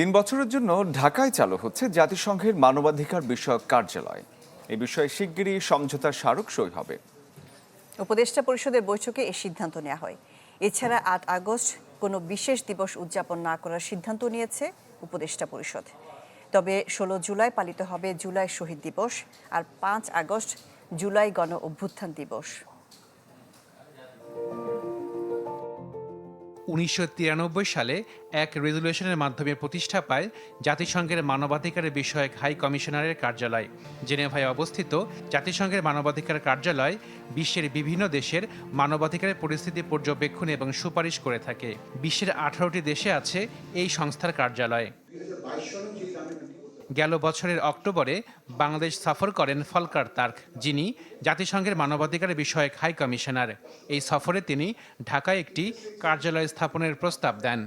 তিন বছরের জন্য ঢাকায় চালু হচ্ছে জাতিসংঘের মানবাধিকার বিষয়ক কার্যালয়। এই বিষয়ে শিগগিরই সমঝোতা স্মারক সই হবে। উপদেষ্টা পরিষদের বৈঠকে এই সিদ্ধান্ত নেওয়া হয়। এছাড়া আট আগস্ট কোনো বিশেষ দিবস উদযাপন না করার সিদ্ধান্ত নিয়েছে উপদেষ্টা পরিষদ। তবে ষোলো জুলাই পালিত হবে জুলাই শহীদ দিবস আর পাঁচ আগস্ট জুলাই গণ অভ্যুত্থান দিবস। উনিশশো তিরানব্বই সালে এক রেজলিউশনের মাধ্যমে প্রতিষ্ঠা পায় জাতিসংঘের মানবাধিকারের বিষয়ক হাই কমিশনারের কার্যালয়, জেনেভায় অবস্থিত জাতিসংঘের মানবাধিকার কার্যালয় বিশ্বের বিভিন্ন দেশের মানবাধিকারের পরিস্থিতি পর্যবেক্ষণ এবং সুপারিশ করে থাকে। বিশ্বের আঠারোটি দেশে আছে এই সংস্থার কার্যালয়। গেল বছরের অক্টোবরে বাংলাদেশ সফর করেন ফলকার তার্ক, যিনি জাতিসংঘের মানবাধিকার বিষয়ক হাই কমিশনার। এই সফরে তিনি ঢাকায় একটি কার্যালয় স্থাপনের প্রস্তাব দেন।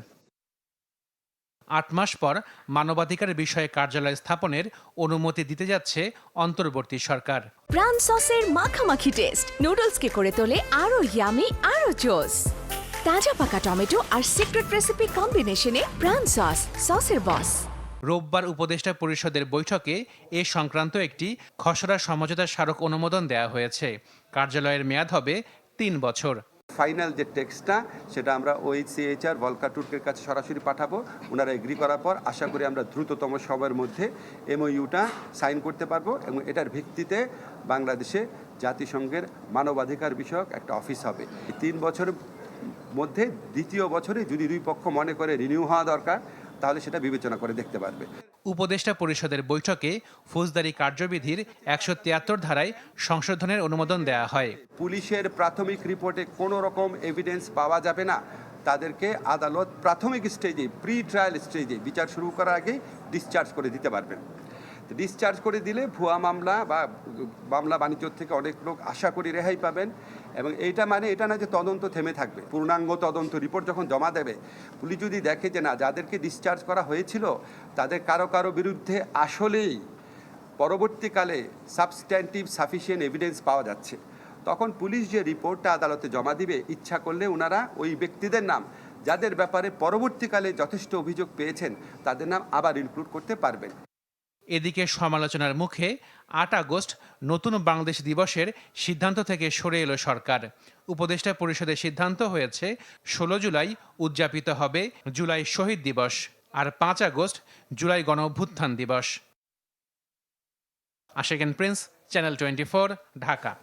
আট মাস পর মানবাধিকার বিষয়ে কার্যালয় স্থাপনের অনুমতি দিতে যাচ্ছে অন্তর্বর্তী সরকার। প্রাণ সসের মাখামাখি টেস্ট নুডলসকে করে তোলে আরও ইয়ামি আরও জোস তাজা পাকা টমেটো আর সিক্রেট রেসিপি কম্বিনেশনে প্রাণ সস সসের বস রোববার উপদেষ্টা পরিষদের বৈঠকে এ সংক্রান্ত একটি খসড়া সমঝোতা স্মারক অনুমোদন দেওয়া হয়েছে। কার্যালয়ের মেয়াদ হবে তিন বছর। ফাইনাল যে টেক্সটটা, সেটা আমরা ওইসিএইচআর ভলকা টুর্কের কাছে সরাসরি পাঠাবো। ওনারা এগ্রি করার পর আশা করি আমরা দ্রুততম সময়ের মধ্যে এমওইউটা সাইন করতে পারব এবং এটার ভিত্তিতে বাংলাদেশে জাতিসংঘের মানবাধিকার বিষয়ক একটা অফিস হবে। তিন বছরের মধ্যে দ্বিতীয় বছরে যদি দুই পক্ষ মনে করে রিনিউ হওয়া দরকার তাহলে সেটা বিবেচনা করে দেখতে পারবে। উপদেষ্টা পরিষদের বৈঠকে ফৌজদারি কার্যবিধির একশো তিয়াত্তর ধারায় সংশোধনের অনুমোদন দেওয়া হয়। পুলিশের প্রাথমিক রিপোর্টে কোনো রকম এভিডেন্স পাওয়া যাবে না। তাদেরকে আদালত প্রাথমিক স্টেজে প্রি ট্রায়াল স্টেজে বিচার শুরু করার আগে ডিসচার্জ করে দিতে পারবেন। ডিসচার্জ করে দিলে ভুয়া মামলা বা মামলা বাণিজ্য থেকে অনেক লোক আশা করি রেহাই পাবেন। এবং এইটা মানে এটা না যে তদন্ত থেমে থাকবে। পূর্ণাঙ্গ তদন্ত রিপোর্ট যখন জমা দেবে, পুলিশ যদি দেখে যে না, যাদেরকে ডিসচার্জ করা হয়েছিল, তাদের কারও কারও বিরুদ্ধে আসলেই পরবর্তীকালে সাবস্ট্যান্টিভ সাফিসিয়েন্ট এভিডেন্স পাওয়া যাচ্ছে। তখন পুলিশ যে রিপোর্টটা আদালতে জমা দিবে, ইচ্ছা করলে ওনারা ওই ব্যক্তিদের নাম, যাদের ব্যাপারে পরবর্তীকালে যথেষ্ট অভিযোগ পেয়েছেন, তাদের নাম আবার ইনক্লুড করতে পারবেন। এদিকে সমালোচনার মুখে আট আগস্ট নতুন বাংলাদেশ দিবসের সিদ্ধান্ত থেকে সরে এলো সরকার। উপদেষ্টা পরিষদের সিদ্ধান্ত হয়েছে, ষোলো জুলাই উদযাপিত হবে জুলাই শহীদ দিবস আর পাঁচ আগস্ট জুলাই গণ অভ্যুত্থান দিবস Ashekin Prince, channel twenty Dhaka.